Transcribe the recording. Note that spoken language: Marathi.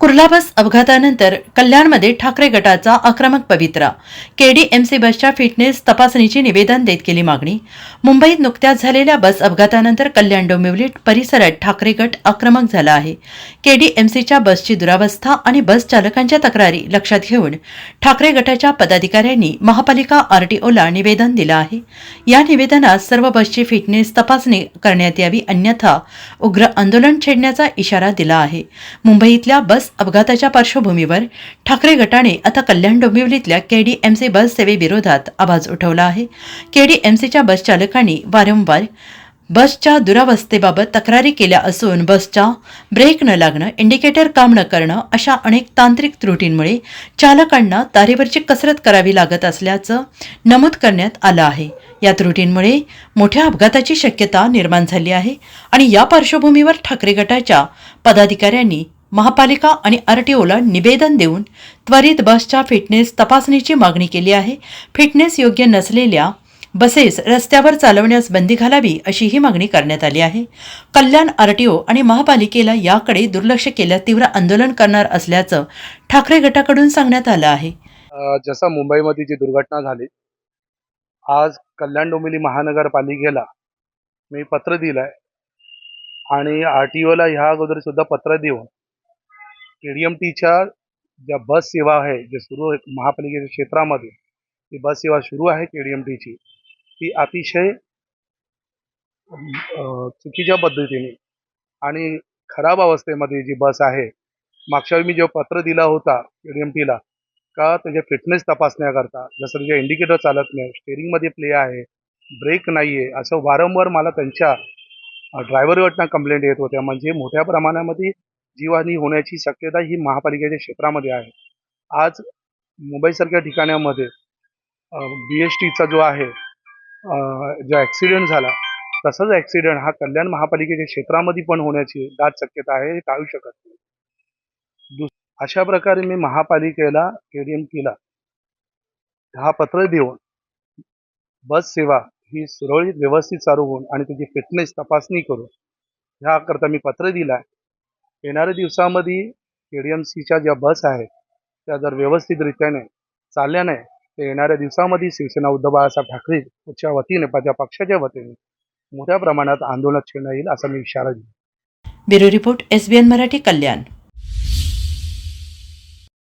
कुर्ला बस अपघातानंतर कल्याणमध्ये ठाकरे गटाचा आक्रमक पवित्रा. केडीएमसी बसच्या फिटनेस तपासणीची निवेदन देत केली मागणी. मुंबईत नुकत्याच झालेल्या बस अपघातानंतर कल्याण डोंबिवली परिसरात ठाकरे गट आक्रमक झाला आहे. केडीएमसीच्या बसची दुरावस्था आणि बस चालकांच्या तक्रारी लक्षात घेऊन ठाकरे गटाच्या पदाधिकाऱ्यांनी महापालिका आरटीओला निवेदन दिलं आहे. या निवेदनात सर्व बसची फिटनेस तपासणी करण्यात यावी अन्यथा उग्र आंदोलन छेडण्याचा इशारा दिला आहे. मुंबईतल्या बस अपघाताच्या पार्श्वभूमीवर ठाकरे गटाने आता कल्याण डोंबिवलीतल्या केडीएमसी बस सेवेविरोधात आवाज उठवला आहे. केडीएमसीच्या बस चालकांनी वारंवार बसच्या दुरावस्थेबाबत तक्रारी केल्या असून बसच्या ब्रेक न लागणं इंडिकेटर काम न करणं अशा अनेक तांत्रिक त्रुटींमुळे चालकांना तारेवरची कसरत करावी लागत असल्याचं नमूद करण्यात आलं आहे. या त्रुटींमुळे मोठ्या अपघाताची शक्यता निर्माण झाली आहे आणि या पार्श्वभूमीवर ठाकरे गटाच्या पदाधिकाऱ्यांनी महापालिका आणि आरटीओला निवेदन देऊन त्वरित बसच्या फिटनेस तपासणीची मागणी केली आहे. फिटनेस योग्य नसलेल्या बसेस रस्त्यावर चालवण्यास बंदी घालावी अशी ही मागणी करण्यात आली आहे. कल्याण आरटीओ आणि महापालिकेला याकडे दुर्लक्ष केल्यास तीव्र आंदोलन करणार असल्याचं ठाकरे गटाकडून सांगण्यात आलं आहे. जसं मुंबईमध्ये जी दुर्घटना झाली आज कल्याण डोंबिवली महानगरपालिकेला मी पत्र दिलं आहे आणि आर टी ओला ह्या अगोदर सुद्धा पत्र देऊन के डी एम टीच्या ज्या बस सेवा आहे जे सुरू आहे महापालिकेच्या क्षेत्रामध्ये ती बस सेवा सुरू आहे के डी एम टीची. ती अतिशय चुकीच्या पद्धतीने आणि खराब अवस्थेमध्ये जी बस आहे मागच्या वेळी मी जेव्हा पत्र दिला होता के डी एम टीला का त्याच्या फिटनेस तपासण्याकरता जसं त्याच्या इंडिकेटर चालत नाही स्टेअरिंगमध्ये प्ले आहे ब्रेक नाही आहे असं वारंवार मला त्यांच्या ड्रायव्हरकडनं कंप्लेंट येत होत्या. म्हणजे मोठ्या प्रमाणामध्ये जीवहानी होण्याची शक्यता ही महापालिकेच्या क्षेत्रामध्ये आहे. आज मुंबईसारख्या ठिकाणामध्ये बी एस टीचा जो आहे जो ॲक्सिडेंट झाला तसाच ॲक्सिडेंट हा कल्याण महापालिकेच्या क्षेत्रामध्ये पण होण्याची दाट शक्यता आहे हे टाळू शकत नाही. अशा प्रकारे मी महापालिकेला के डी एम केला. हा पत्र देऊन बस सेवा ही सुरळीत व्यवस्थित चालू होऊन आणि त्याची फिटनेस तपासणी करून ह्याकरता मी पत्र दिलं आहे येणाऱ्या दिवसामध्ये के डी एम सीच्या ज्या बस आहेत त्या जर व्यवस्थितरित्याने चालल्या नाही तर येणाऱ्या दिवसामध्ये शिवसेना उद्धव बाळासाहेब ठाकरेच्या वतीने माझ्या पक्षाच्या वतीने मोठ्या प्रमाणात आंदोलन छेडण्यात येईल असा मी इशारा दिला bureau report SBN Marathi Kalyan.